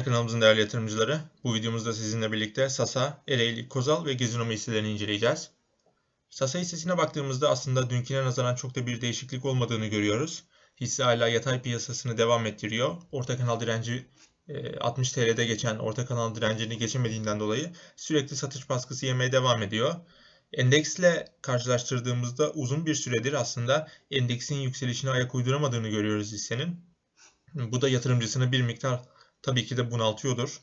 Selamlar kanalımızın değerli yatırımcıları. Bu videomuzda sizinle birlikte Sasa, Ereğli, Kozal ve Gezinoma hisselerini inceleyeceğiz. Sasa hissesine baktığımızda aslında dünküne nazaran çok da bir değişiklik olmadığını görüyoruz. Hisse hala yatay piyasasını devam ettiriyor. Orta kanal direnci 60 e, TL'de geçen orta kanal direncini geçemediğinden dolayı sürekli satış baskısı yemeye devam ediyor. Endeksle karşılaştırdığımızda uzun bir süredir aslında endeksin yükselişine ayak uyduramadığını görüyoruz hissenin. Bu da yatırımcısını bir miktar tabii ki de bunaltıyordur.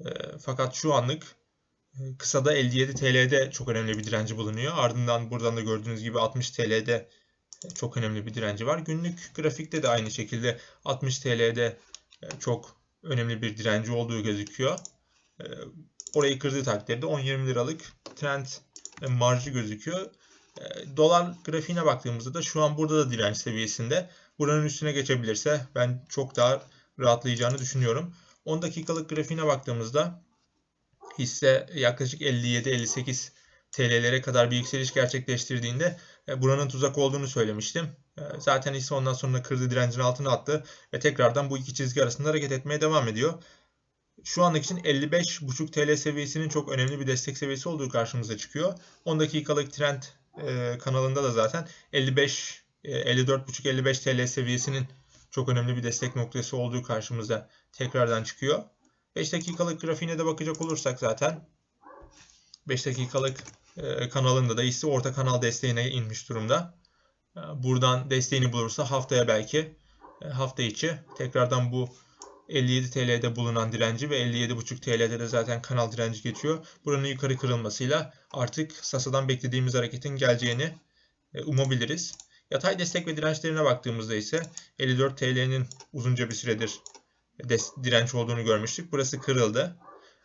E, fakat şu anlık e, kısada 57 TL'de çok önemli bir direnci bulunuyor. Ardından buradan da gördüğünüz gibi 60 TL'de çok önemli bir direnci var. Günlük grafikte de aynı şekilde 60 TL'de e, çok önemli bir direnci olduğu gözüküyor. E, orayı kırdığı takdirde 10-20 liralık trend marjı gözüküyor. Dolar grafiğine baktığımızda da şu an burada da direnç seviyesinde. Buranın üstüne geçebilirse ben çok daha rahatlayacağını düşünüyorum. 10 dakikalık grafiğine baktığımızda hisse yaklaşık 57-58 TL'lere kadar bir yükseliş gerçekleştirdiğinde e, buranın tuzak olduğunu söylemiştim. E, zaten hisse ondan sonra kırdığı direncin altına attı ve tekrardan bu iki çizgi arasında hareket etmeye devam ediyor. Şu anlık için 55,5 TL seviyesinin çok önemli bir destek seviyesi olduğu karşımıza çıkıyor. 10 dakikalık trend e, kanalında da zaten 55 54,5-55 TL seviyesinin çok önemli bir destek noktası olduğu karşımıza tekrardan çıkıyor. 5 dakikalık grafiğine de bakacak olursak zaten 5 dakikalık e, kanalında da hisse orta kanal desteğine inmiş durumda. E, buradan desteğini bulursa haftaya belki e, hafta içi tekrardan bu 57 TL'de bulunan direnci ve 57,5 TL'de de zaten kanal direnci geçiyor. Buranın yukarı kırılmasıyla artık Sasa'dan beklediğimiz hareketin geleceğini umabiliriz. Yatay destek ve dirençlerine baktığımızda ise 54 TL'nin uzunca bir süredir direnç olduğunu görmüştük. Burası kırıldı.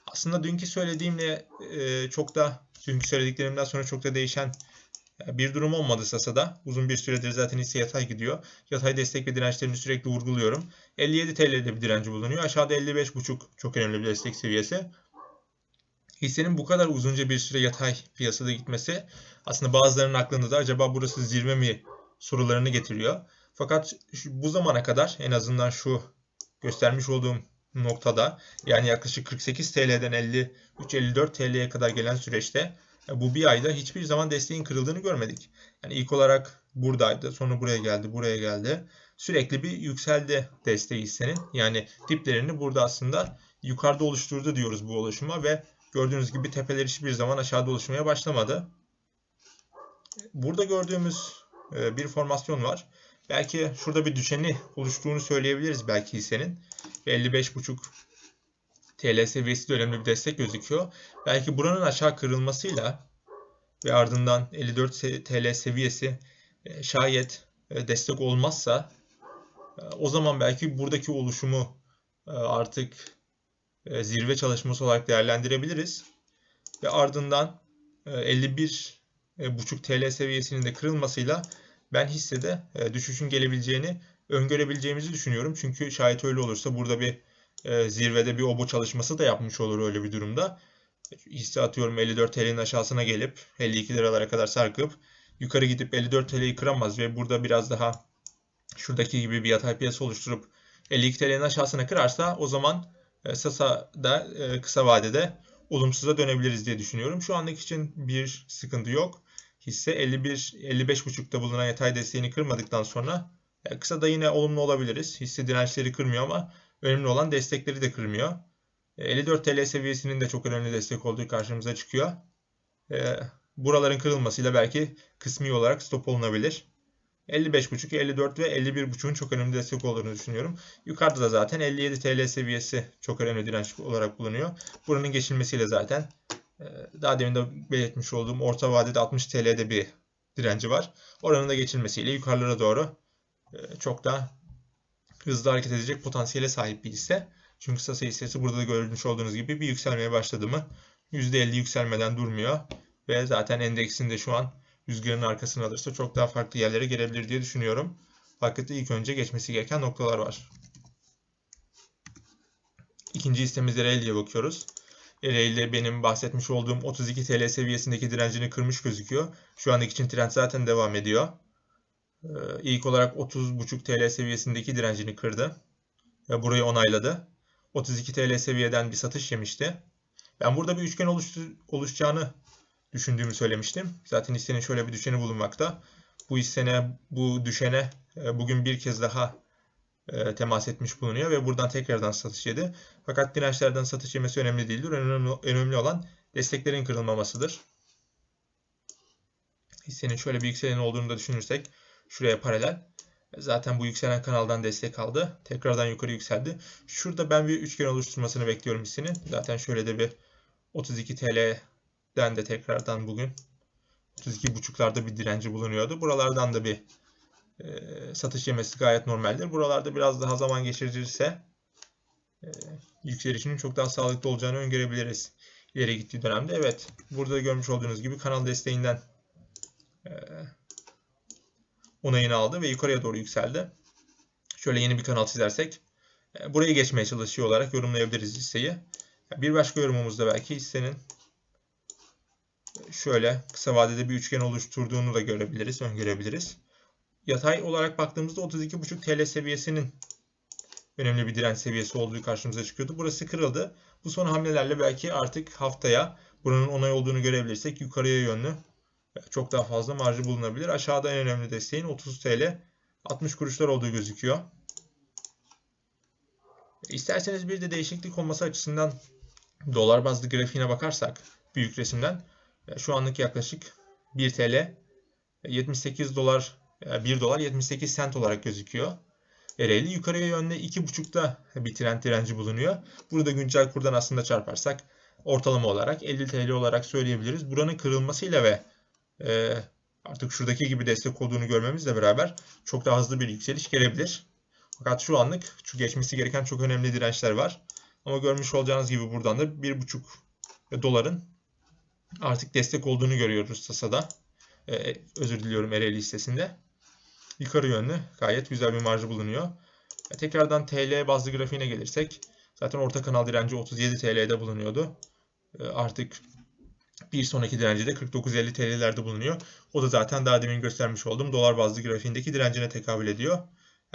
Aslında dünkü söylediğimle e, çok da dünkü söylediklerimden sonra çok da değişen e, bir durum olmadı Sasa'da. Uzun bir süredir zaten hisse yatay gidiyor. Yatay destek ve dirençlerini sürekli vurguluyorum. 57 TL'de bir direnci bulunuyor. Aşağıda 55,5 çok önemli bir destek seviyesi. Hissenin bu kadar uzunca bir süre yatay piyasada gitmesi aslında bazılarının aklında da acaba burası zirve mi sorularını getiriyor. Fakat bu zamana kadar en azından şu göstermiş olduğum noktada yani yaklaşık 48 TL'den 53-54 TL'ye kadar gelen süreçte e, bu bir ayda hiçbir zaman desteğin kırıldığını görmedik. Yani ilk olarak buradaydı, sonra buraya geldi, buraya geldi. Sürekli bir yükseldi desteği hissenin. Yani diplerini burada aslında yukarıda oluşturdu diyoruz bu oluşuma ve gördüğünüz gibi tepeler hiçbir zaman aşağıda oluşmaya başlamadı. Burada gördüğümüz bir formasyon var. Belki şurada bir düşeni oluştuğunu söyleyebiliriz belki hissenin. 55,5 TL seviyesi de önemli bir destek gözüküyor. Belki buranın aşağı kırılmasıyla ve ardından 54 TL seviyesi e, şayet e, destek olmazsa o zaman belki buradaki oluşumu artık zirve çalışması olarak değerlendirebiliriz. Ve ardından 51 buçuk TL seviyesinin de kırılmasıyla ben hissede e, düşüşün gelebileceğini öngörebileceğimizi düşünüyorum. Çünkü şayet öyle olursa burada bir e, zirvede bir obo çalışması da yapmış olur öyle bir durumda. Hisse atıyorum 54 TL'nin aşağısına gelip 52 liralara kadar sarkıp yukarı gidip 54 TL'yi kıramaz ve burada biraz daha şuradaki gibi bir yatay piyasa oluşturup 52 TL'nin aşağısına kırarsa o zaman e, Sasa'da e, kısa vadede olumsuza dönebiliriz diye düşünüyorum. Şu anlık için bir sıkıntı yok hisse 51 55.5'ta bulunan yatay desteğini kırmadıktan sonra e, kısa da yine olumlu olabiliriz. Hisse dirençleri kırmıyor ama önemli olan destekleri de kırmıyor. 54 e, TL seviyesinin de çok önemli destek olduğu karşımıza çıkıyor. E, buraların kırılmasıyla belki kısmi olarak stop olunabilir. 55.5, 54 ve 51.5'un çok önemli destek olduğunu düşünüyorum. Yukarıda da zaten 57 TL seviyesi çok önemli direnç olarak bulunuyor. Buranın geçilmesiyle zaten daha demin de belirtmiş olduğum orta vadede 60 TL'de bir direnci var. Oranın da geçilmesiyle yukarılara doğru e, çok da hızlı hareket edecek potansiyele sahip bir hisse. Çünkü Sasa hissesi burada da görülmüş olduğunuz gibi bir yükselmeye başladı mı %50 yükselmeden durmuyor. Ve zaten endeksin de şu an rüzgarın arkasına alırsa çok daha farklı yerlere gelebilir diye düşünüyorum. Fakat ilk önce geçmesi gereken noktalar var. İkinci hissemiz diye bakıyoruz. Ereğli benim bahsetmiş olduğum 32 TL seviyesindeki direncini kırmış gözüküyor. Şu andaki için trend zaten devam ediyor. Ee, ilk olarak 30,5 TL seviyesindeki direncini kırdı. Ve burayı onayladı. 32 TL seviyeden bir satış yemişti. Ben burada bir üçgen oluştu, oluşacağını düşündüğümü söylemiştim. Zaten hissenin şöyle bir düşeni bulunmakta. Bu hissene, bu düşene e, bugün bir kez daha e, temas etmiş bulunuyor ve buradan tekrardan satış yedi. Fakat dirençlerden satış yemesi önemli değildir. Önemli, önemli olan desteklerin kırılmamasıdır. Hissenin şöyle bir yükselen olduğunu da düşünürsek şuraya paralel. Zaten bu yükselen kanaldan destek aldı. Tekrardan yukarı yükseldi. Şurada ben bir üçgen oluşturmasını bekliyorum hissenin. Zaten şöyle de bir 32 TL'den de tekrardan bugün 32.5'larda bir direnci bulunuyordu. Buralardan da bir e, satış yemesi gayet normaldir. Buralarda biraz daha zaman geçirirse e, yükselişinin çok daha sağlıklı olacağını öngörebiliriz. İleri gittiği dönemde. Evet. Burada görmüş olduğunuz gibi kanal desteğinden e, onayını aldı ve yukarıya doğru yükseldi. Şöyle yeni bir kanal çizersek e, burayı geçmeye çalışıyor olarak yorumlayabiliriz hisseyi. Bir başka yorumumuzda belki hissenin şöyle kısa vadede bir üçgen oluşturduğunu da görebiliriz, öngörebiliriz. Yatay olarak baktığımızda 32.5 TL seviyesinin önemli bir direnç seviyesi olduğu karşımıza çıkıyordu. Burası kırıldı. Bu son hamlelerle belki artık haftaya buranın onay olduğunu görebilirsek yukarıya yönlü çok daha fazla marjı bulunabilir. Aşağıda en önemli desteğin 30 TL 60 kuruşlar olduğu gözüküyor. İsterseniz bir de değişiklik olması açısından dolar bazlı grafiğine bakarsak büyük resimden şu anlık yaklaşık 1 TL 78 dolar 1 dolar 78 sent olarak gözüküyor. Ereğli yukarıya yönlü 2.5'da bir trend direnci bulunuyor. Burada güncel kurdan aslında çarparsak ortalama olarak 50 TL olarak söyleyebiliriz. Buranın kırılmasıyla ve e, artık şuradaki gibi destek olduğunu görmemizle beraber çok daha hızlı bir yükseliş gelebilir. Fakat şu anlık şu geçmesi gereken çok önemli dirençler var. Ama görmüş olacağınız gibi buradan da 1.5 doların artık destek olduğunu görüyoruz Sasa'da. Ee, özür diliyorum Ereğli listesinde. Yukarı yönlü gayet güzel bir marjı bulunuyor. E, tekrardan TL bazlı grafiğine gelirsek zaten orta kanal direnci 37 TL'de bulunuyordu. E, artık bir sonraki direnci de 49.50 TL'lerde bulunuyor. O da zaten daha demin göstermiş olduğum dolar bazlı grafiğindeki direncine tekabül ediyor.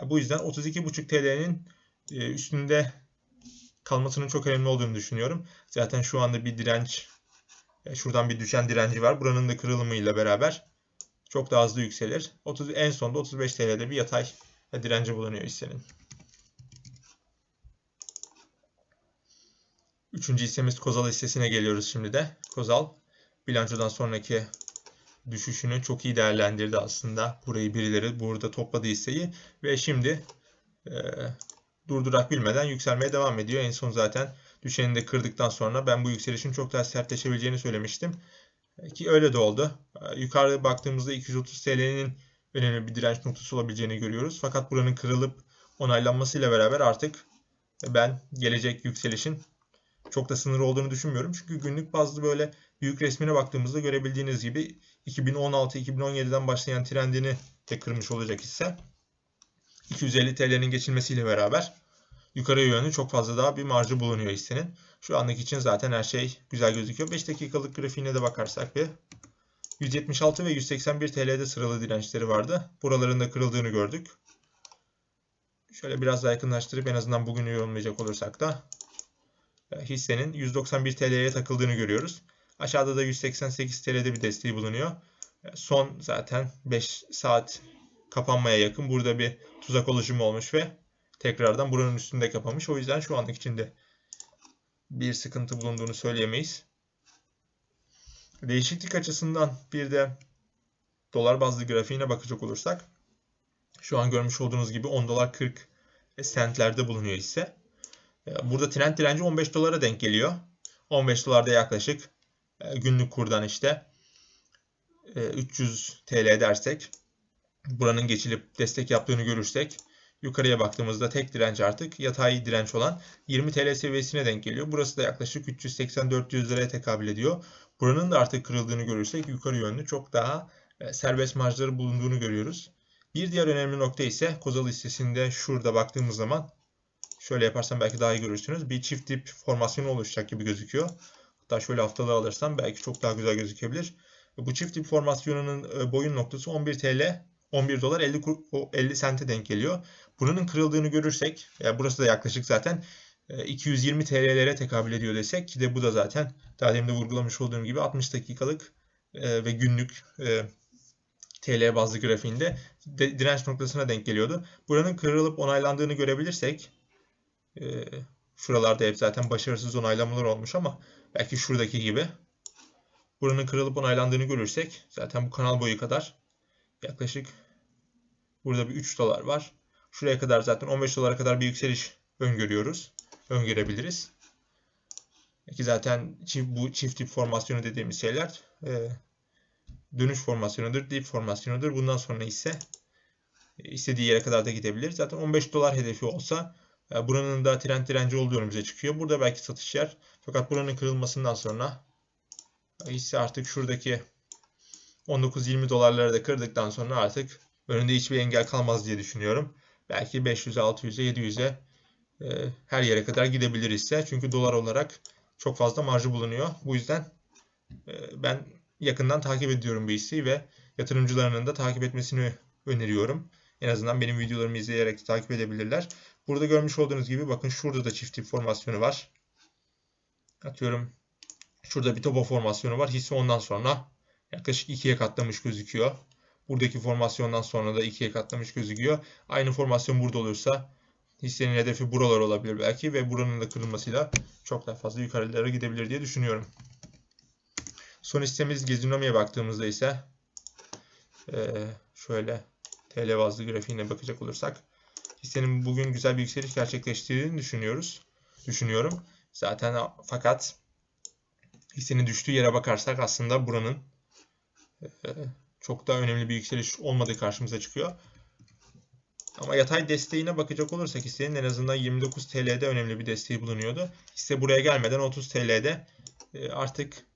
Yani bu yüzden 32.5 TL'nin e, üstünde kalmasının çok önemli olduğunu düşünüyorum. Zaten şu anda bir direnç, e, şuradan bir düşen direnci var. Buranın da kırılımıyla beraber çok daha hızlı yükselir. 30, en sonunda 35 TL'de bir yatay direnci bulunuyor hissenin. Üçüncü hissemiz Kozal hissesine geliyoruz şimdi de. Kozal bilançodan sonraki düşüşünü çok iyi değerlendirdi aslında. Burayı birileri burada topladı hisseyi ve şimdi e, durdurak bilmeden yükselmeye devam ediyor. En son zaten düşeni de kırdıktan sonra ben bu yükselişin çok daha sertleşebileceğini söylemiştim. Ki öyle de oldu. Yukarıda baktığımızda 230 TL'nin önemli bir direnç noktası olabileceğini görüyoruz. Fakat buranın kırılıp onaylanmasıyla beraber artık ben gelecek yükselişin çok da sınırı olduğunu düşünmüyorum. Çünkü günlük bazlı böyle büyük resmine baktığımızda görebildiğiniz gibi 2016-2017'den başlayan trendini de kırmış olacak hisse. 250 TL'nin geçilmesiyle beraber yukarı yönlü çok fazla daha bir marjı bulunuyor hissenin. Şu anlık için zaten her şey güzel gözüküyor. 5 dakikalık grafiğine de bakarsak bir 176 ve 181 TL'de sıralı dirençleri vardı. Buraların da kırıldığını gördük. Şöyle biraz daha yakınlaştırıp en azından bugün yorumlayacak olursak da e, hissenin 191 TL'ye takıldığını görüyoruz. Aşağıda da 188 TL'de bir desteği bulunuyor. E, son zaten 5 saat kapanmaya yakın burada bir tuzak oluşumu olmuş ve tekrardan buranın üstünde kapamış. O yüzden şu anlık içinde bir sıkıntı bulunduğunu söyleyemeyiz. Değişiklik açısından bir de dolar bazlı grafiğine bakacak olursak şu an görmüş olduğunuz gibi 10 dolar 40 sentlerde bulunuyor ise e, burada trend direnci 15 dolara denk geliyor. 15 dolarda yaklaşık e, günlük kurdan işte 300 e, TL dersek buranın geçilip destek yaptığını görürsek yukarıya baktığımızda tek direnç artık yatay direnç olan 20 TL seviyesine denk geliyor. Burası da yaklaşık 380-400 liraya tekabül ediyor. Buranın da artık kırıldığını görürsek yukarı yönlü çok daha e, serbest marjları bulunduğunu görüyoruz. Bir diğer önemli nokta ise Kozal listesinde şurada baktığımız zaman şöyle yaparsam belki daha iyi görürsünüz. Bir çift dip formasyonu oluşacak gibi gözüküyor. Hatta şöyle haftalığı alırsam belki çok daha güzel gözükebilir. Bu çift dip formasyonunun e, boyun noktası 11 TL 11 dolar 50, 50 sente denk geliyor. Buranın kırıldığını görürsek, yani burası da yaklaşık zaten e, 220 TL'lere tekabül ediyor desek ki de bu da zaten daha demin de vurgulamış olduğum gibi 60 dakikalık e, ve günlük e, TL bazlı grafiğinde de, direnç noktasına denk geliyordu. Buranın kırılıp onaylandığını görebilirsek e, şuralarda hep zaten başarısız onaylamalar olmuş ama belki şuradaki gibi buranın kırılıp onaylandığını görürsek zaten bu kanal boyu kadar yaklaşık burada bir 3 dolar var. Şuraya kadar zaten 15 dolara kadar bir yükseliş öngörüyoruz. Öngörebiliriz. Ki zaten bu çift tip formasyonu dediğimiz şeyler e, dönüş formasyonudur, dip formasyonudur. Bundan sonra ise istediği yere kadar da gidebilir. Zaten 15 dolar hedefi olsa e, buranın da trend direnci olduğu önümüze çıkıyor. Burada belki satış yer. Fakat buranın kırılmasından sonra e, hisse artık şuradaki 19-20 dolarları da kırdıktan sonra artık önünde hiçbir engel kalmaz diye düşünüyorum. Belki 500'e, 600'e, 700'e her yere kadar gidebilir ise. Çünkü dolar olarak çok fazla marjı bulunuyor. Bu yüzden ben yakından takip ediyorum bu hisseyi ve yatırımcılarının da takip etmesini öneriyorum. En azından benim videolarımı izleyerek takip edebilirler. Burada görmüş olduğunuz gibi bakın şurada da çift tip formasyonu var. Atıyorum şurada bir topo formasyonu var. Hisse ondan sonra yaklaşık ikiye katlamış gözüküyor. Buradaki formasyondan sonra da ikiye katlamış gözüküyor. Aynı formasyon burada olursa hissenin hedefi buralar olabilir belki ve buranın da kırılmasıyla çok daha fazla yukarılara gidebilir diye düşünüyorum. Son hissemiz Gezinomi'ye baktığımızda ise şöyle TL bazlı grafiğine bakacak olursak hissenin bugün güzel bir yükseliş gerçekleştirdiğini düşünüyoruz. Düşünüyorum. Zaten fakat hissenin düştüğü yere bakarsak aslında buranın çok daha önemli bir yükseliş olmadığı karşımıza çıkıyor. Ama yatay desteğine bakacak olursak hissenin en azından 29 TL'de önemli bir desteği bulunuyordu. Hisse buraya gelmeden 30 TL'de artık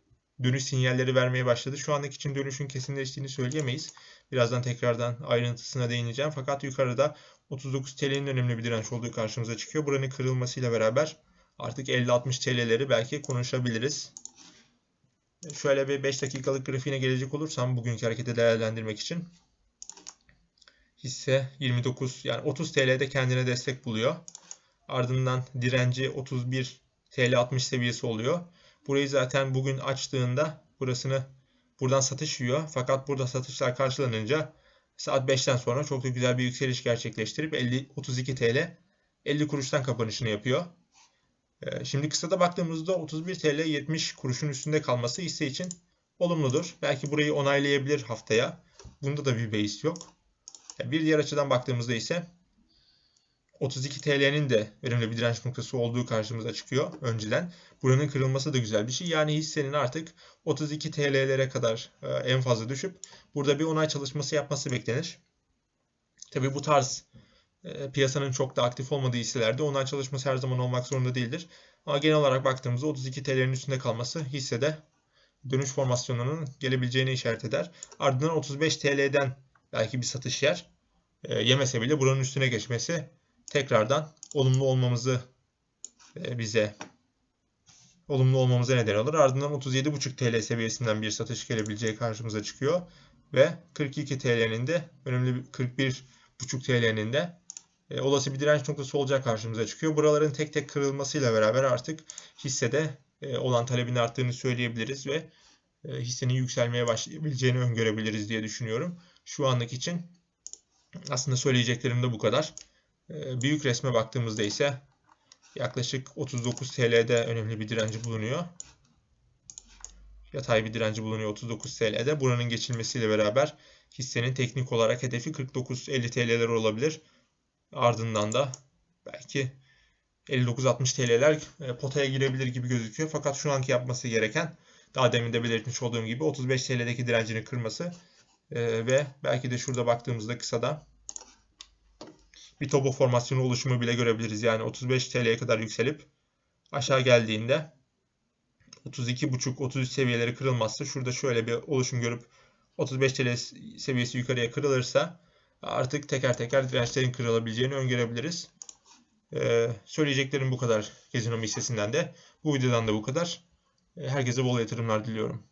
dönüş sinyalleri vermeye başladı. Şu andaki için dönüşün kesinleştiğini söyleyemeyiz. Birazdan tekrardan ayrıntısına değineceğim. Fakat yukarıda 39 TL'nin önemli bir direnç olduğu karşımıza çıkıyor. Buranın kırılmasıyla beraber artık 50-60 TL'leri belki konuşabiliriz. Şöyle bir 5 dakikalık grafiğine gelecek olursam bugünkü hareketi değerlendirmek için hisse 29 yani 30 TL'de kendine destek buluyor. Ardından direnci 31 TL 60 seviyesi oluyor. Burayı zaten bugün açtığında burasını buradan satış yiyor. Fakat burada satışlar karşılanınca saat 5'ten sonra çok da güzel bir yükseliş gerçekleştirip 50 32 TL 50 kuruştan kapanışını yapıyor. Ee, şimdi kısada baktığımızda 31 TL 70 kuruşun üstünde kalması hisse için olumludur. Belki burayı onaylayabilir haftaya. Bunda da bir beis yok. Bir diğer açıdan baktığımızda ise 32 TL'nin de önemli bir direnç noktası olduğu karşımıza çıkıyor önceden. Buranın kırılması da güzel bir şey. Yani hissenin artık 32 TL'lere kadar e, en fazla düşüp burada bir onay çalışması yapması beklenir. Tabi bu tarz piyasanın çok da aktif olmadığı hisselerde onay çalışması her zaman olmak zorunda değildir. Ama genel olarak baktığımızda 32 TL'nin üstünde kalması hissede dönüş formasyonlarının gelebileceğini işaret eder. Ardından 35 TL'den belki bir satış yer. E, yemese bile buranın üstüne geçmesi tekrardan olumlu olmamızı e, bize olumlu olmamıza neden olur. Ardından 37,5 TL seviyesinden bir satış gelebileceği karşımıza çıkıyor. Ve 42 TL'nin de önemli bir 41,5 TL'nin de e, olası bir direnç noktası olacak karşımıza çıkıyor. Buraların tek tek kırılmasıyla beraber artık hissede e, olan talebin arttığını söyleyebiliriz ve e, hissenin yükselmeye başlayabileceğini öngörebiliriz diye düşünüyorum. Şu anlık için aslında söyleyeceklerim de bu kadar. Ee, büyük resme baktığımızda ise yaklaşık 39 TL'de önemli bir direnci bulunuyor. Yatay bir direnci bulunuyor 39 TL'de. Buranın geçilmesiyle beraber hissenin teknik olarak hedefi 49-50 TL'ler olabilir. Ardından da belki 59-60 TL'ler e, potaya girebilir gibi gözüküyor. Fakat şu anki yapması gereken daha demin de belirtmiş olduğum gibi 35 TL'deki direncini kırması e, ve belki de şurada baktığımızda kısada bir topo formasyonu oluşumu bile görebiliriz. Yani 35 TL'ye kadar yükselip aşağı geldiğinde 32.5-33 seviyeleri kırılmazsa şurada şöyle bir oluşum görüp 35 TL seviyesi yukarıya kırılırsa artık teker teker dirençlerin kırılabileceğini öngörebiliriz. Ee, söyleyeceklerim bu kadar Gezinomi hissesinden de. Bu videodan da bu kadar. Herkese bol yatırımlar diliyorum.